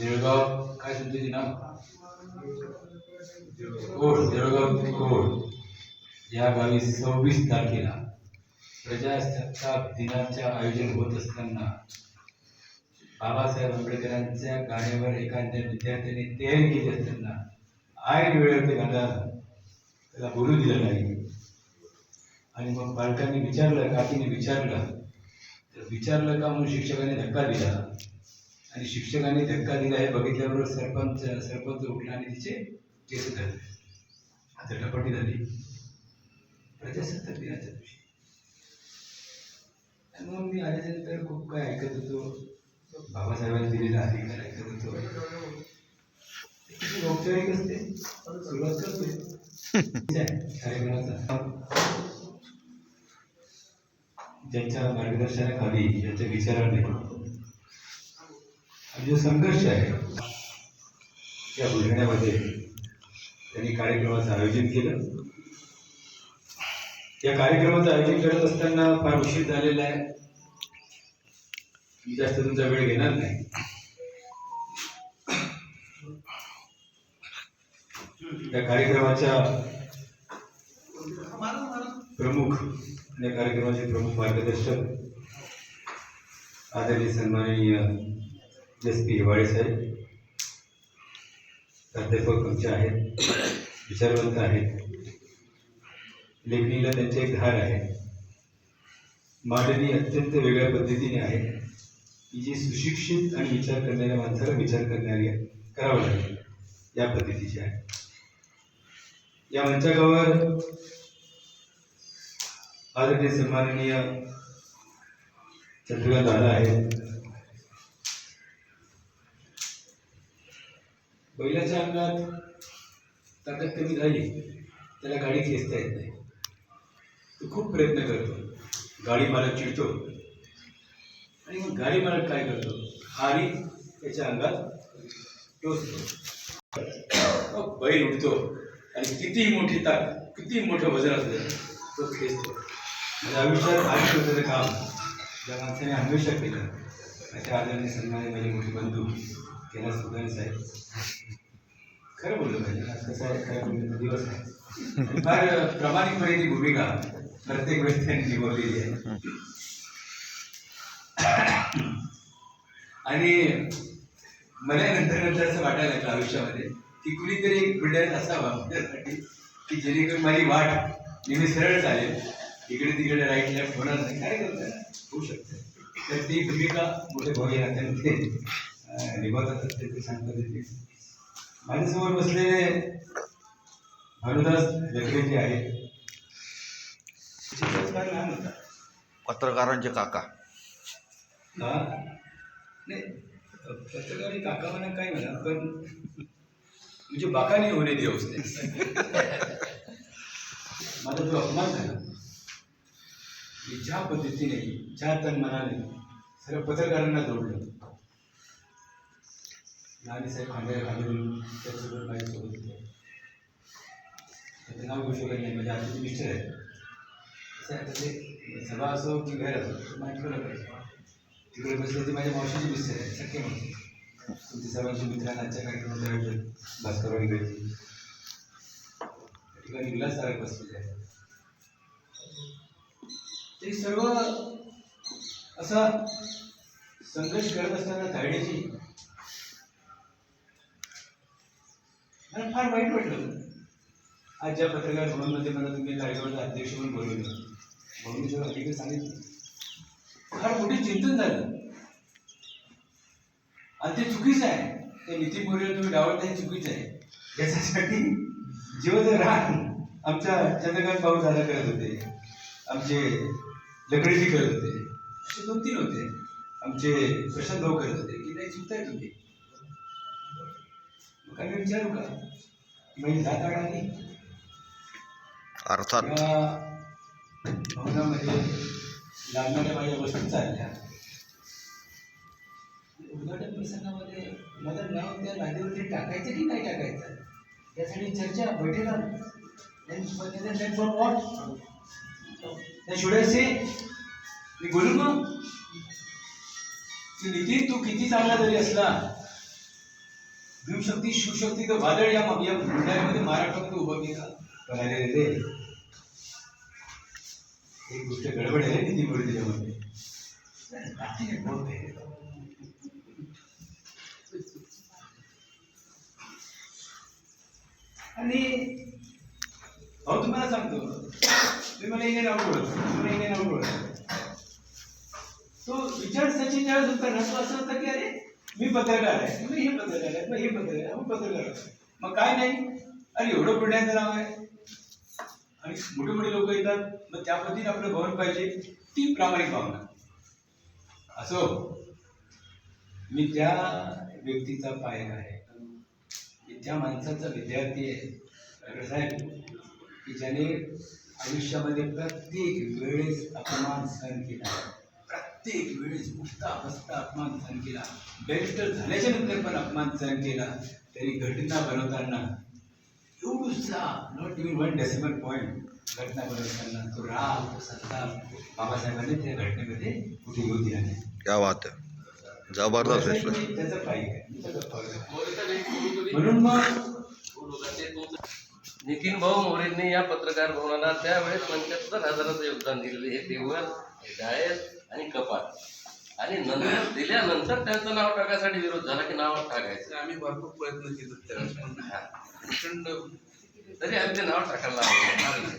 देळगाव काय तुमचे नाव? Code Deulgaon code. या गावी सव्वीस तारखेला प्रजासत्ताक दिनाचे आयोजन होत असताना बाबासाहेब आंबेडकरांच्या गाण्यावर एखाद्या विद्यार्थ्याने तयारी केली असताना आय वेळेवर ते गाणं त्याला बोलू दिलं नाही. आणि मग पालकांनी विचारलं काकीने विचारलं. तर विचारलं का म्हणून शिक्षकाने धक्का दिला? आणि शिक्षकांनी धक्का दिला हे बघितल्याबरोबर सरपंच सरपंच उठला आणि तिचे केस धरले. आता टपाटी झाली. प्रजासत्ताक दिनाच्या दिवशी. मग मी आल्याच्यानंतर खूप काय ऐकत होतो. बाबासाहेबांनी दिलेला अधिकार ऐकत होतो. औपचारिक असते. सुरुवात करतोय. कार्यक्रमाचा. ज्यांच्या मार्गदर्शनाखाली ज्यांच्या विचाराने. जे संघर्ष आहे त्या बुलढाण्यामध्ये त्यांनी कार्यक्रमाचं आयोजन केलं. या कार्यक्रमाचं आयोजन करत असताना फार उशीर झालेला आहे. मी जास्त तुमचा वेळ घेणार नाही. या कार्यक्रमाच्या प्रमुख या कार्यक्रमाचे प्रमुख मार्गदर्शक आदरणीय सन्माननीय पी हिवाळे साहेब प्राध्यापक आमचे आहेत विचारवंत आहेत लेखणीला त्यांचे एक धार आहे मांडणी अत्यंत वेगळ्या पद्धतीने आहे की जी सुशिक्षित आणि विचार करणाऱ्या माणसाला विचार करणारी करावं लागेल या पद्धतीची आहे या मंचावर आदरणीय सन्माननीय चंद्रकांत दादा आहेत बैलाच्या अंगात ताकद कमी झाली त्याला गाडी खेचता येत नाही. तो खूप प्रयत्न करतो. गाडी मालक चिडतो. आणि मग गाडी मालक काय करतो? हारी त्याच्या अंगात टोचतो. बैल उठतो आणि किती मोठी ताक किती मोठं वजन असलं तो खेचतो. म्हणजे आयुष्यात आयुष्य होतं काम ज्या माणसाने हमेशा केलं अशा आदरणीय सन्माने माझे मोठे बंधू केला सुद्धा साहेब. खरं बोललं पाहिजे कसं आहे? खरं दिवस आहे. फार प्रामाणिकपणे ती भूमिका प्रत्येक वेळेस त्यांनी निभावलेली आहे. आणि मला नंतर नंतर असं वाटायला लागलं आयुष्यामध्ये की कुणीतरी एक बिल्डर असावा माझ्यासाठी की जेणेकरून माझी वाट नेहमी सरळ चालेल. इकडे तिकडे राईट लेफ्ट होणार नाही. काय करता होऊ शकतं. तर ती भूमिका मोठे भाऊ या निभावतात अत्यंत छान पद्धतीने माझ्यासमोर बसलेले भानुदास जगरे जे आहेत ते लहान होता पत्रकारांचे काका. हा. नाही पत्रकारी काका म्हणा काय म्हणा पण म्हणजे बाकाने होणे दिवस माझा जो अपमान झाला मी ज्या पद्धतीने ज्या तन मनाने सर्व पत्रकारांना जोडलं नानी साहेब खांद्याला खांदून त्याच्यासोबत माझ्या सोबत होते त्याचं नाव घेऊ शकत नाही म्हणजे आमचे मिस्टर आहेत कसं आता ते सभा असो की घर असो ते माहिती पाहिजे. तिकडे बसले ते माझ्या मावशीचे मिस्टर आहेत शक्य म्हणते तुमच्या सर्वांचे मित्रांना आजच्या कार्यक्रमाच्या आयोजन भास्करवाडी करायची ठिकाणी विलास सारख बसलेले आहेत. ते सर्व असा संघर्ष करत असताना धाडण्याची कारण फार वाईट वाटलं आज ज्या पत्रकार भवनमध्ये मला तुम्ही कार्यक्रमाचा अध्यक्ष म्हणून बोलवलं म्हणून जर अधिकारी सांगितलं. फार मोठे चिंतन झालं. आणि ते चुकीचं आहे. ते नितीन मोरेला तुम्ही डावलता हे चुकीचं आहे. याच्यासाठी जर रान आमच्या चंद्रकांत भाऊ झाला करत होते. आमचे लकडीजी करत होते. असे दोन तीन होते. आमचे प्रशांत भाऊ करत होते. की नाही चुकताय तुम्ही. आम्ही विचारू का? की माझी जात अडाणी अर्थात. भवनामध्ये लागणाऱ्या माझ्या वस्तू चालल्या. उद्घाटन प्रसंगामध्ये माझं नाव त्या लादीवरती टाकायचं की नाही टाकायचं? यासाठी चर्चा बैठका? Then should I say? मी बोलू की? नितीन तू किती चांगला जरी असला शिवशक्ती तर वादळ या या बुलढाण्यामध्ये महाराष्ट्रामध्ये उभं केला. पण अरे रे. एक गोष्ट गडबड आहे नी निवड त्याच्यामध्ये. आणि अहो तुम्हाला सांगतो. तुम्ही मला इंडियन बोलत तुम्हाला इंडियन बोलत तो विचार सचिन ज्यावेळेस होता. ना तो असं होता की अरे मी पत्रकार आहे. मग हे पत्रकार आहे. मग हे पत्रकार आहे. मग पत्रकार आहे. मग काय नाही? अरे एवढं पुण्याचं नाव आहे. आणि मोठे मोठे लोक येतात. मग त्या पद्धतीने आपलं भवन पाहिजे. ती प्रामाणिक भावना. असो हो. मी त्या व्यक्तीचा पाय आहे मी त्या माणसाचा विद्यार्थी आहे साहेब की ज्याने आयुष्यामध्ये प्रत्येक वेळेस अपमान सहन केला प्रत्येक वेळेस उठता बसता अपमान सहन केला. बॅरिस्टर झाल्याच्या नंतर पण अपमान सहन केला. तरी घटना बनवताना एवढूसा not even one decimal point घटना बनवताना तो राग तो संताप बाबासाहेबांनी त्या घटनेमध्ये कुठे येऊ दिला नाही. क्या बात है. ज़बरदस्त. म्हणून मग नितीन भाऊ मोरेंनी या पत्रकार भवनाला त्यावेळेस पंच्याहत्तर हजाराचं योगदान दिलेलं हे देवळ हे डायस आणि कपाट आणि नंतर दिल्यानंतर त्यांचं नाव टाकायसाठी विरोध झाला की नाव टाकायचं आम्ही भरपूर प्रयत्न केले त्यावेळेस पण हा. प्रचंड तरी आम्ही ते नाव टाकायला लावलं.